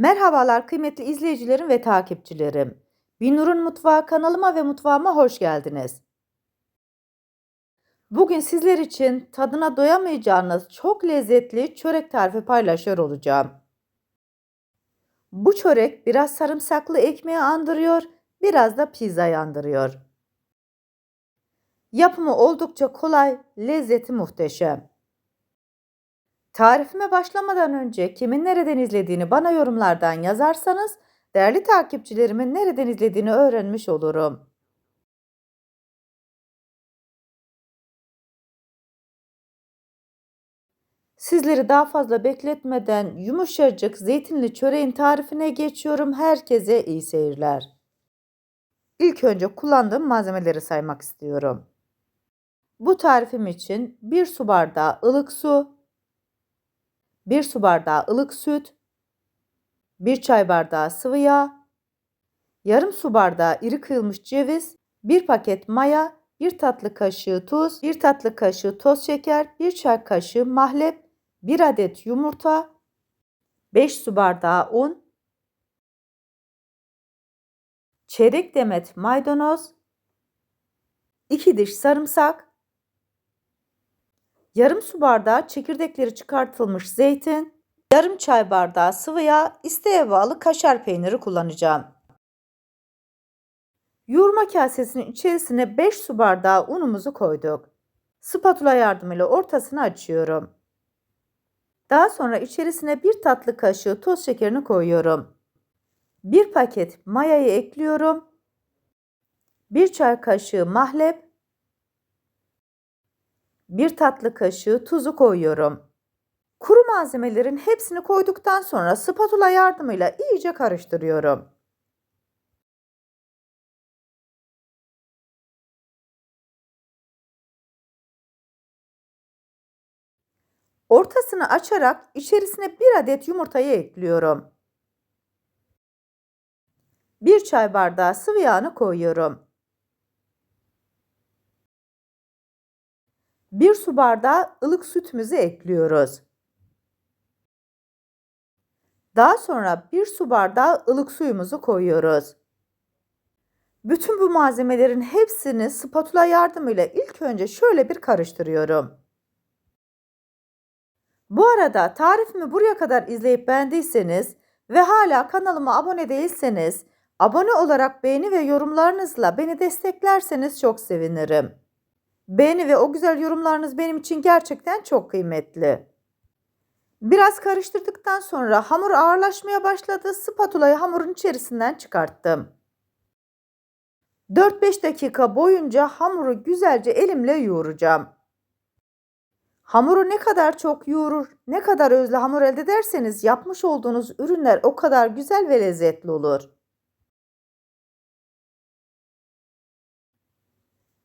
Merhabalar kıymetli izleyicilerim ve takipçilerim. Binur'un Mutfağı kanalıma ve mutfağıma hoş geldiniz. Bugün sizler için tadına doyamayacağınız çok lezzetli çörek tarifi paylaşıyor olacağım. Bu çörek biraz sarımsaklı ekmeği andırıyor, biraz da pizzayı andırıyor. Yapımı oldukça kolay, lezzeti muhteşem. Tarifime başlamadan önce kimin nereden izlediğini bana yorumlardan yazarsanız değerli takipçilerimin nereden izlediğini öğrenmiş olurum. Sizleri daha fazla bekletmeden yumuşacık zeytinli çöreğin tarifine geçiyorum. Herkese iyi seyirler. İlk önce kullandığım malzemeleri saymak istiyorum. Bu tarifim için 1 su bardağı ılık su, 1 su bardağı ılık süt, 1 çay bardağı sıvı yağ, yarım su bardağı iri kıyılmış ceviz, 1 paket maya, 1 tatlı kaşığı tuz, 1 tatlı kaşığı toz şeker, 1 çay kaşığı mahlep, 1 adet yumurta, 5 su bardağı un, çeyrek demet maydanoz, 2 diş sarımsak, yarım su bardağı çekirdekleri çıkartılmış zeytin, yarım çay bardağı sıvı yağ, isteğe bağlı kaşar peyniri kullanacağım. Yoğurma kasesinin içerisine 5 su bardağı unumuzu koyduk. Spatula yardımıyla ortasını açıyorum. Daha sonra içerisine bir tatlı kaşığı toz şekerini koyuyorum. Bir paket mayayı ekliyorum. Bir çay kaşığı mahlep. Bir tatlı kaşığı tuzu koyuyorum. Kuru malzemelerin hepsini koyduktan sonra spatula yardımıyla iyice karıştırıyorum. Ortasını açarak içerisine bir adet yumurtayı ekliyorum. Bir çay bardağı sıvı yağını koyuyorum. Bir su bardağı ılık sütümüzü ekliyoruz. Daha sonra bir su bardağı ılık suyumuzu koyuyoruz. Bütün bu malzemelerin hepsini spatula yardımıyla ilk önce şöyle bir karıştırıyorum. Bu arada tarifimi buraya kadar izleyip beğendiyseniz ve hala kanalıma abone değilseniz abone olarak beğeni ve yorumlarınızla beni desteklerseniz çok sevinirim. Beğeni ve o güzel yorumlarınız benim için gerçekten çok kıymetli. Biraz karıştırdıktan sonra hamur ağırlaşmaya başladı. Spatulayı hamurun içerisinden çıkarttım. 4-5 dakika boyunca hamuru güzelce elimle yoğuracağım. Hamuru ne kadar çok yoğurur, ne kadar özlü hamur elde ederseniz yapmış olduğunuz ürünler o kadar güzel ve lezzetli olur.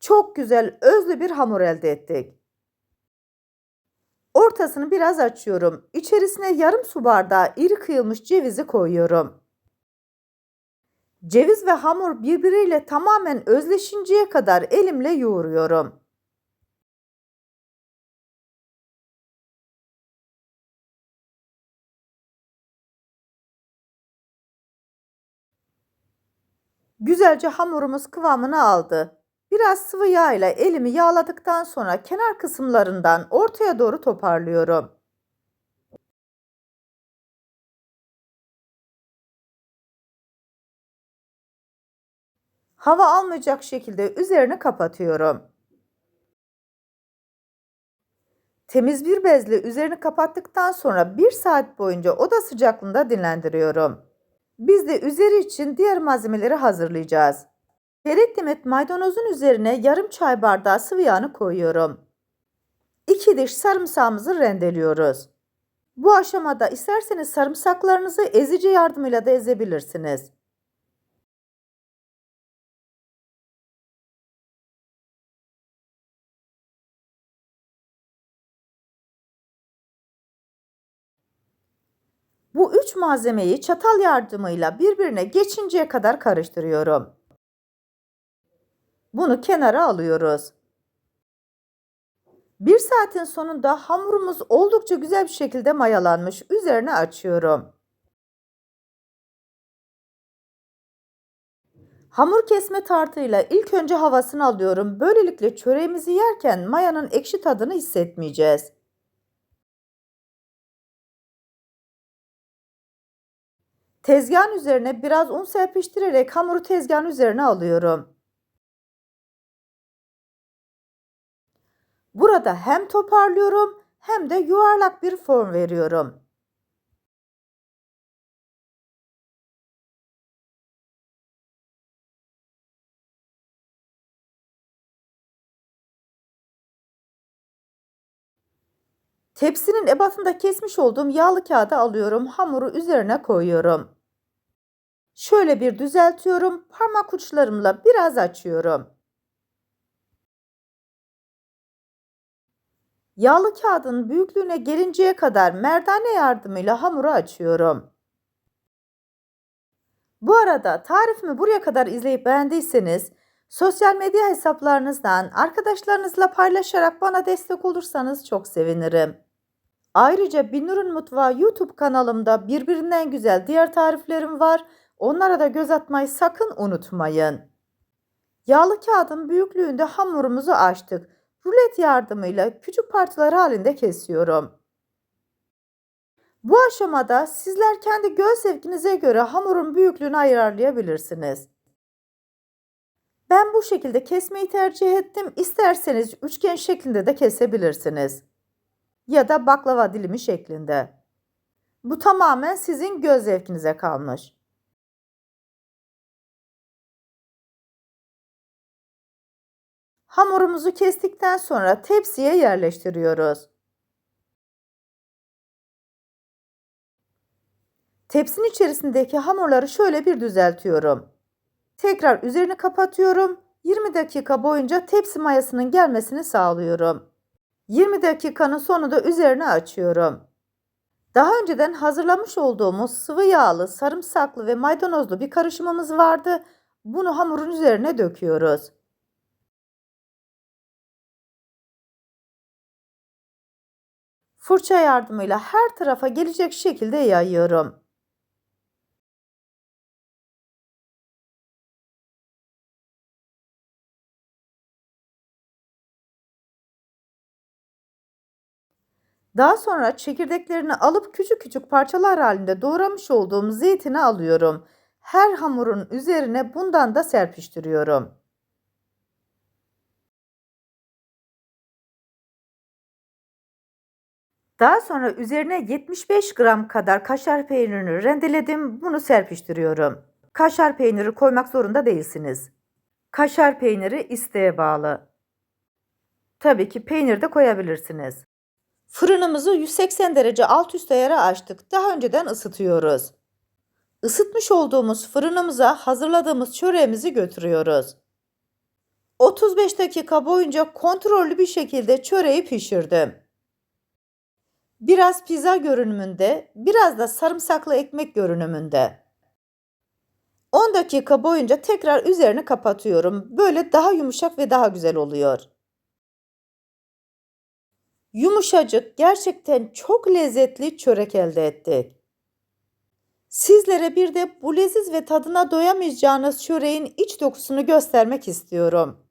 Çok güzel özlü bir hamur elde ettik. Ortasını biraz açıyorum. İçerisine yarım su bardağı iri kıyılmış cevizi koyuyorum. Ceviz ve hamur birbiriyle tamamen özleşinceye kadar elimle yoğuruyorum. Güzelce hamurumuz kıvamını aldı. Biraz sıvı yağ ile elimi yağladıktan sonra kenar kısımlarından ortaya doğru toparlıyorum. Hava almayacak şekilde üzerini kapatıyorum. Temiz bir bezle üzerini kapattıktan sonra 1 saat boyunca oda sıcaklığında dinlendiriyorum. Biz de üzeri için diğer malzemeleri hazırlayacağız. Çeyrek demet maydanozun üzerine yarım çay bardağı sıvı yağını koyuyorum. 2 diş sarımsağımızı rendeliyoruz. Bu aşamada isterseniz sarımsaklarınızı ezici yardımıyla da ezebilirsiniz. Bu üç malzemeyi çatal yardımıyla birbirine geçinceye kadar karıştırıyorum. Bunu kenara alıyoruz. Bir saatin sonunda hamurumuz oldukça güzel bir şekilde mayalanmış. Üzerine açıyorum. Hamur kesme tartıyla ilk önce havasını alıyorum. Böylelikle çöreğimizi yerken mayanın ekşi tadını hissetmeyeceğiz. Tezgahın üzerine biraz un serpiştirerek hamuru tezgahın üzerine alıyorum. Burada hem toparlıyorum hem de yuvarlak bir form veriyorum. Tepsinin ebatında kesmiş olduğum yağlı kağıdı alıyorum. Hamuru üzerine koyuyorum. Şöyle bir düzeltiyorum. Parmak uçlarımla biraz açıyorum. Yağlı kağıdın büyüklüğüne gelinceye kadar merdane yardımıyla hamuru açıyorum. Bu arada tarifimi buraya kadar izleyip beğendiyseniz sosyal medya hesaplarınızdan arkadaşlarınızla paylaşarak bana destek olursanız çok sevinirim. Ayrıca Binur'un Mutfağı YouTube kanalımda birbirinden güzel diğer tariflerim var. Onlara da göz atmayı sakın unutmayın. Yağlı kağıdın büyüklüğünde hamurumuzu açtık. Rulet yardımıyla küçük parçalar halinde kesiyorum. Bu aşamada sizler kendi göz zevkinize göre hamurun büyüklüğünü ayarlayabilirsiniz. Ben bu şekilde kesmeyi tercih ettim. İsterseniz üçgen şeklinde de kesebilirsiniz. Ya da baklava dilimi şeklinde. Bu tamamen sizin göz zevkinize kalmış. Hamurumuzu kestikten sonra tepsiye yerleştiriyoruz. Tepsinin içerisindeki hamurları şöyle bir düzeltiyorum. Tekrar üzerini kapatıyorum. 20 dakika boyunca tepsi mayasının gelmesini sağlıyorum. 20 dakikanın sonunda üzerine açıyorum. Daha önceden hazırlamış olduğumuz sıvı yağlı, sarımsaklı ve maydanozlu bir karışımımız vardı. Bunu hamurun üzerine döküyoruz. Fırça yardımıyla her tarafa gelecek şekilde yayıyorum. Daha sonra çekirdeklerini alıp küçük küçük parçalar halinde doğramış olduğum zeytini alıyorum. Her hamurun üzerine bundan da serpiştiriyorum. Daha sonra üzerine 75 gram kadar kaşar peynirini rendeledim. Bunu serpiştiriyorum. Kaşar peyniri koymak zorunda değilsiniz. Kaşar peyniri isteğe bağlı. Tabii ki peynir de koyabilirsiniz. Fırınımızı 180 derece alt üst ayara açtık. Daha önceden ısıtıyoruz. Isıtmış olduğumuz fırınımıza hazırladığımız çöreğimizi götürüyoruz. 35 dakika boyunca kontrollü bir şekilde çöreği pişirdim. Biraz pizza görünümünde, biraz da sarımsaklı ekmek görünümünde. 10 dakika boyunca tekrar üzerini kapatıyorum. Böyle daha yumuşak ve daha güzel oluyor. Yumuşacık, gerçekten çok lezzetli çörek elde ettik. Sizlere bir de bu leziz ve tadına doyamayacağınız çöreğin iç dokusunu göstermek istiyorum.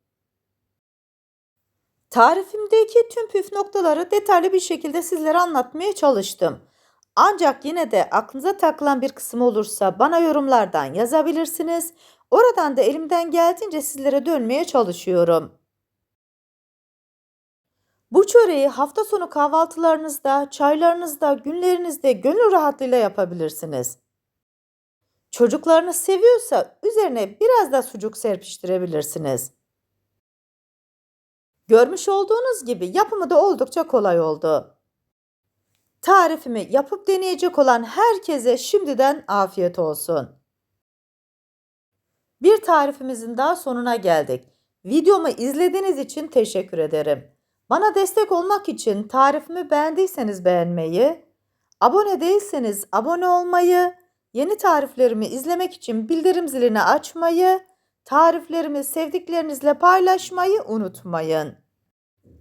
Tarifimdeki tüm püf noktaları detaylı bir şekilde sizlere anlatmaya çalıştım. Ancak yine de aklınıza takılan bir kısım olursa bana yorumlardan yazabilirsiniz. Oradan da elimden geldiğince sizlere dönmeye çalışıyorum. Bu çöreği hafta sonu kahvaltılarınızda, çaylarınızda, günlerinizde gönül rahatlığıyla yapabilirsiniz. Çocuklarınız seviyorsa üzerine biraz da sucuk serpiştirebilirsiniz. Görmüş olduğunuz gibi yapımı da oldukça kolay oldu. Tarifimi yapıp deneyecek olan herkese şimdiden afiyet olsun. Bir tarifimizin daha sonuna geldik. Videomu izlediğiniz için teşekkür ederim. Bana destek olmak için tarifimi beğendiyseniz beğenmeyi, abone değilseniz abone olmayı, yeni tariflerimi izlemek için bildirim zilini açmayı, tariflerimi sevdiklerinizle paylaşmayı unutmayın.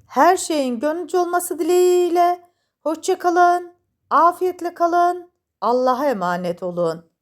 Her şeyin gönlünce olması dileğiyle hoşça kalın, afiyetle kalın, Allah'a emanet olun.